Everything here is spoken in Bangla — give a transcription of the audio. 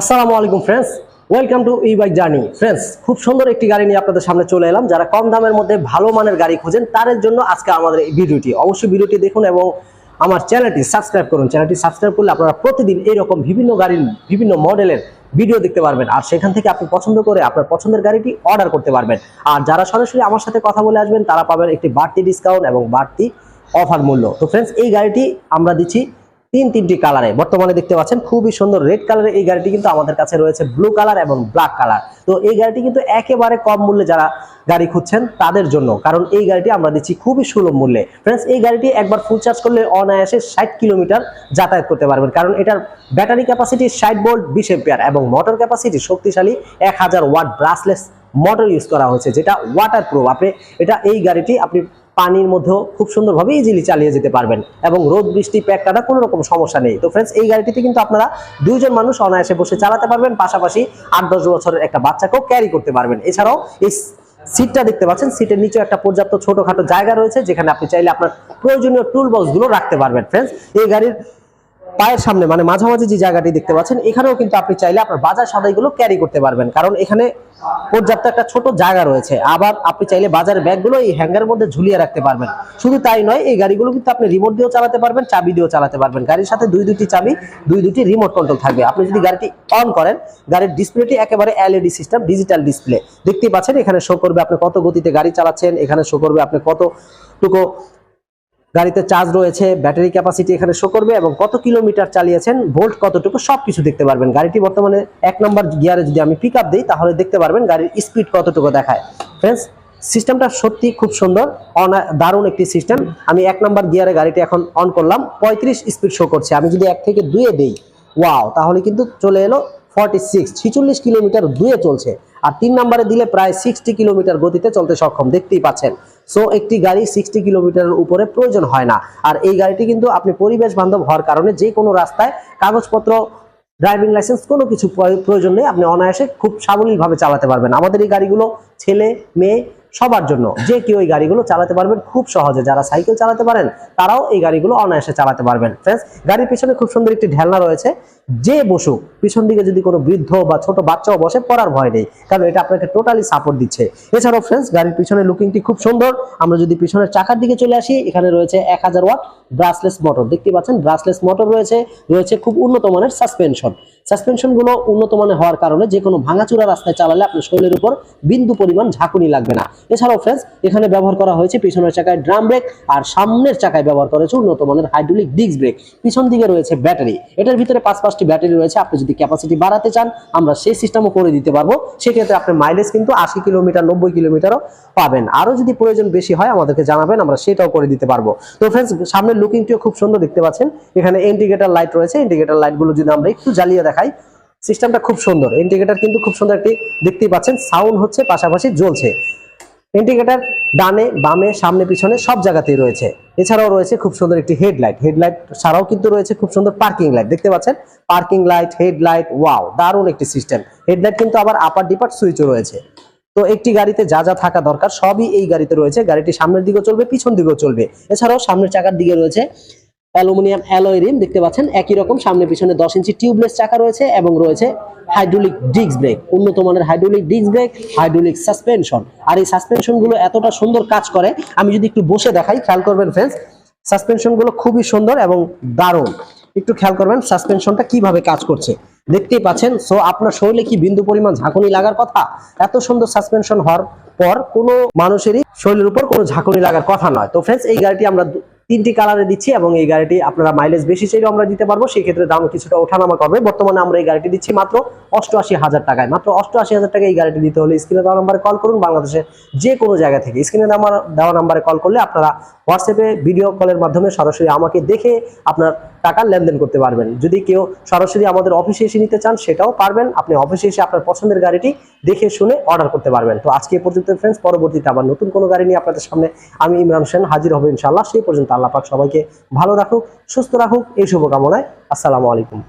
আসসালামু আলাইকুম friends welcome to e bike journey friends খুব সুন্দর একটি গাড়ি নিয়ে আপনাদের সামনে চলে এলাম। যারা কম দামের মধ্যে ভালো মানের গাড়ি খোঁজেন, তাদের জন্য আজকে আমাদের এই ভিডিওটি। অবশ্যই ভিডিওটি দেখুন এবং আমার চ্যানেলটি সাবস্ক্রাইব করুন। চ্যানেলটি সাবস্ক্রাইব করলে আপনারা প্রতিদিন এইরকম বিভিন্ন গাড়ির বিভিন্ন মডেলের ভিডিও দেখতে পারবেন। আর সেখান থেকে আপনি পছন্দ করে আপনার পছন্দের গাড়িটি অর্ডার করতে পারবেন। আর যারা সরাসরি আমার সাথে কথা বলে আসবেন, তারা পাবেন একটি বাড়তি ডিসকাউন্ট এবং বাড়তি অফার মূল্য। তো ফ্রেন্ডস এই গাড়িটি আমরা দিচ্ছি তিন তিনটি কালারে বর্তমানে দেখতে পাচ্ছেন খুবই সুন্দর রেড কালারের এই গাড়িটি কিন্তু আমাদের কাছে রয়েছে ব্লু কালার এবং ব্ল্যাক কালার তো এই গাড়িটি কিন্তু একেবারে কম মূল্যে যারা গাড়ি খুঁজছেন তাদের জন্য, কারণ এই গাড়িটি আমরা দিচ্ছি খুবই সুলভ মূল্যে। ফ্রেন্ডস এই গাড়িটি একবার ফুল চার্জ করলে অনায়াসে ষাট কিলোমিটার যাতায়াত করতে পারবেন, কারণ এটার ব্যাটারি ক্যাপাসিটি ষাট বোল্ট বিশ এম্পিয়ার এবং মোটর ক্যাপাসিটি শক্তিশালী এক হাজার ওয়াট ব্রাসলেস মোটর ইউজ করা হয়েছে, যেটা ওয়াটার প্রুফ আপনি, এটা এই গাড়িটি আপনি পানির মধ্যেও খুব সুন্দরভাবে ইজিলি চালিয়ে যেতে পারবেন এবং রোদ, বৃষ্টি প্যাক কোনো রকম সমস্যা নেই। তো ফ্রেন্ডস এই গাড়িটিতে কিন্তু আপনারা দুইজন মানুষ অনায়াসে বসে চালাতে পারবেন, পাশাপাশি আট দশ বছরের একটা বাচ্চাকেও ক্যারি করতে পারবেন। এছাড়াও এই সিটটা দেখতে পাচ্ছেন সিটের নিচে একটা পর্যাপ্ত ছোটখাটো জায়গা রয়েছে, যেখানে আপনি চাইলে আপনার প্রয়োজনীয় টুল বক্সগুলো রাখতে পারবেন। ফ্রেন্ডস এই গাড়ির পায়ের সামনে মানে মাঝামাঝি যে জায়গাটি দেখতে পাচ্ছেন, এখানেও কিন্তু আপনি চাইলে আপনার বাজার সদাইগুলো ক্যারি করতে পারবেন। কারণ এখানে পর্যাপ্ত একটা ছোট জায়গা রয়েছে। আবার আপনি চাইলে বাজার ব্যাগগুলো এই হ্যাঙ্গারের মধ্যে ঝুলিয়ে রাখতে পারবেন। শুধু তাই নয়, এই গাড়িগুলো কিন্তু আপনি রিমোট দিয়েও চালাতে পারবেন, চাবি দিয়েও চালাতে পারবেন। গাড়ির সাথে দুই দুটি চাবি, দুই দুটি রিমোট কন্ট্রোল থাকবে। আপনি যদি গাড়িটি অন করেন, গাড়ির ডিসপ্লেটি একেবারে এলইডি সিস্টেম ডিজিটাল ডিসপ্লে দেখতেই পাচ্ছেন, এখানে শো করবে আপনি কত গতিতে গাড়ি চালাচ্ছেন, এখানে শো করবে আপনি কতটুকু গাড়িতে চার্জ রয়েছে ব্যাটারি ক্যাপাসিটি এখানে শো করবে এবং কত কিলোমিটার চালিয়েছেন ভোল্ট কতটুকু, সবকিছু দেখতে পারবেন। গাড়িটি বর্তমানে এক নম্বর গিয়ারে যদি আমি পিক আপ দিই, তাহলে দেখতে পারবেন গাড়ির স্পিড কতটুকু দেখায়। ফ্রেন্ডস সিস্টেমটা সত্যি খুব সুন্দর দারুণ একটি সিস্টেম আমি এক নম্বর গিয়ারে গাড়িটি এখন অন করলাম, পঁয়ত্রিশ স্পিড শো করছে। আমি যদি এক থেকে দুয়ে দেই ওয়াও তাহলে কিন্তু চলে এলো ফর্টি সিক্স ছিচল্লিশ কিলোমিটার দুয়ে চলছে। আর তিন নম্বরে দিলে প্রায় সিক্সটি কিলোমিটার গতিতে চলতে সক্ষম, দেখতেই পাচ্ছেন। সো একটি গাড়ি সিক্সটি কিলোমিটারের উপরে প্রয়োজন হয় না। আর এই গাড়িটি কিন্তু আপনি পরিবেশ বান্ধব হওয়ার কারণে যে কোনো রাস্তায় কাগজপত্র ড্রাইভিং লাইসেন্স কোনো কিছু প্রয়- প্রয়োজন নেই। আপনি অনায়াসে খুব সাবলীলভাবে চালাতে পারবেন। আমাদের এই গাড়িগুলো ছেলে, মেয়ে সবার জন্য। যে কেউ এই গাড়িগুলো চালাতে পারবেন খুব সহজে। যারা সাইকেল চালাতে পারেন, তারাও এই গাড়িগুলো অনায়াসে চালাতে পারবেন। ফ্রেন্ডস গাড়ির পিছনে খুব সুন্দর একটি ঢেলনা রয়েছে। যে বসুক, পিছন দিকে যদি কোনো বৃদ্ধ বা ছোট বাচ্চাও বসে, পড়ার ভয় নেই। কারণ এটা আপনাকে টোটালি সাপোর্ট দিচ্ছে। এছাড়াও ফ্রেন্ডস গাড়ির পিছনে লুকিংটি খুব সুন্দর। আমরা যদি পিছনের চাকার দিকে চলে আসি, এখানে রয়েছে এক হাজার ওয়াট ব্রাসলেস মোটর দেখতে পাচ্ছেন ব্রাসলেস মোটর রয়েছে। রয়েছে খুব উন্নত মানের সাসপেনশন সাসপেনশনগুলো উন্নত মানের হওয়ার কারণে যে কোনো ভাঙাচুরা রাস্তায় চালালে আপনার শরীরের উপর বিন্দু পরিমাণ ঝাঁকুনি লাগবে না। এছাড়াও ফ্রেন্ডস এখানে ব্যবহার করা হয়েছে পিছনের চাকায় ড্রাম ব্রেক আর সামনের চাকায় ব্যবহার করা হয়েছে উন্নত মানের হাইড্রোলিক ডিস্ক ব্রেক পিছন দিকে রয়েছে ব্যাটারি এটার ভিতরে পাঁচ পাঁচটি ব্যাটারি রয়েছে। আপনি যদি ক্যাপাসিটি বাড়াতে চান, আমরা সেই সিস্টেমও করে দিতে পারব। সেক্ষেত্রে আপনার মাইলেজ কিন্তু আশি কিলোমিটার, নব্বই কিলোমিটারও পাবেন। আরও যদি প্রয়োজন বেশি হয়, আমাদেরকে জানাবেন, আমরা সেটাও করে দিতে পারব। তো ফ্রেন্ডস সামনের লুকিংটিও খুব সুন্দর দেখতে পাচ্ছেন। এখানে ইন্ডিকেটার লাইট রয়েছে। ইন্ডিকেটর লাইটগুলো যদি আমরা একটু জ্বালিয়ে দেখাই সিস্টেমটা খুব সুন্দর। ইন্ডিকেটার কিন্তু খুব সুন্দর একটি, দেখতেই পাচ্ছেন সাউন্ড হচ্ছে, পাশাপাশি জ্বলছে। ইন্ডিকেটর ডানে, বামে, সামনে, পিছনে সব জায়গাতেই রয়েছে। এছাড়াও রয়েছে খুব সুন্দর একটি হেডলাইট হেডলাইট ছাড়াও কিন্তু রয়েছে খুব সুন্দর পার্কিং লাইট দেখতে পাচ্ছেন? পার্কিং লাইট হেডলাইট ওয়াও দারুণ একটি সিস্টেম হেডলাইট কিন্তু আবার আপার ডিপার সুইচও রয়েছে। তো একটি গাড়িতে যা যা থাকা দরকার সবই এই গাড়িতে রয়েছে। গাড়িটি সামনের দিকেও চলবে, পিছন দিকেও চলবে। এছাড়াও সামনের চাকার দিকে রয়েছে অ্যালুমিনিয়াম অ্যালয় রিম, দেখতে পাচ্ছেন, একই রকম, সামনে পিছনে দশ ইঞ্চি টিউবলেস চাকা রয়েছে এবং রয়েছে হাইড্রোলিক ডিস্ক ব্রেক, উন্নত মানের hydraulic disc brake, hydraulic suspension. আর এই সাসপেনশনগুলো এতটা সুন্দর কাজ করে, আমি যদি একটু বসে দেখাই, খেয়াল করবেন ফ্রেন্ডস সাসপেনশনগুলো খুবই সুন্দর এবং দারুণ। একটু খেয়াল করবেন সাসপেনশনটা কীভাবে কাজ করছে। দেখতেই পাচ্ছেন সো আপনার শরীরে কি বিন্দু পরিমাণ ঝাঁকুনি লাগার কথা? এত সুন্দর সাসপেনশন হওয়ার পর কোনো মানুষেরই শরীরের উপর কোনো ঝাঁকুনি লাগার কথা নয়। তো ফ্রেন্ডস এই গাড়িটি আমরা তিনটি কালারে দিচ্ছি এবং এই গাড়িটি আপনারা মাইলেজ বেশি চাইলেও আমরা দিতে পারব সেই ক্ষেত্রে দাম কিছুটা ওঠানামা করবে। বর্তমানে আমরা এই গাড়িটি দিচ্ছি মাত্র অষ্টআশি হাজার টাকায়। মাত্র অষ্টআশি হাজার টাকায় এই গাড়িটি দিতে হলে স্ক্রিনে দেওয়া নাম্বারে কল করুন, বাংলাদেশে যে কোনো জায়গা থেকে। স্ক্রিনে দেওয়া নাম্বারে কল করলে আপনারা হোয়াটসঅ্যাপে ভিডিও কলের মাধ্যমে সরাসরি আমাকে দেখে আপনার টাকার লেনদেন করতে পারবেন। যদি কেউ সরাসরি আমাদের অফিসে এসে নিতে চান, সেটাও পারবেন। আপনি অফিসে এসে আপনার পছন্দের গাড়িটি দেখে শুনে অর্ডার করতে পারবেন। তো আজকে পর্যন্ত ফ্রেন্ডস পরবর্তীতে আবার নতুন কোনো গাড়ি নিয়ে আপনাদের সামনে আমি ইমরান সেন হাজির হব ইনশাআল্লাহ। সেই পর্যন্ত আল্লাহ পাক সবাইকে ভালো রাখুক, সুস্থ রাখুক। এই শুভকামনায় আসসালামু আলাইকুম।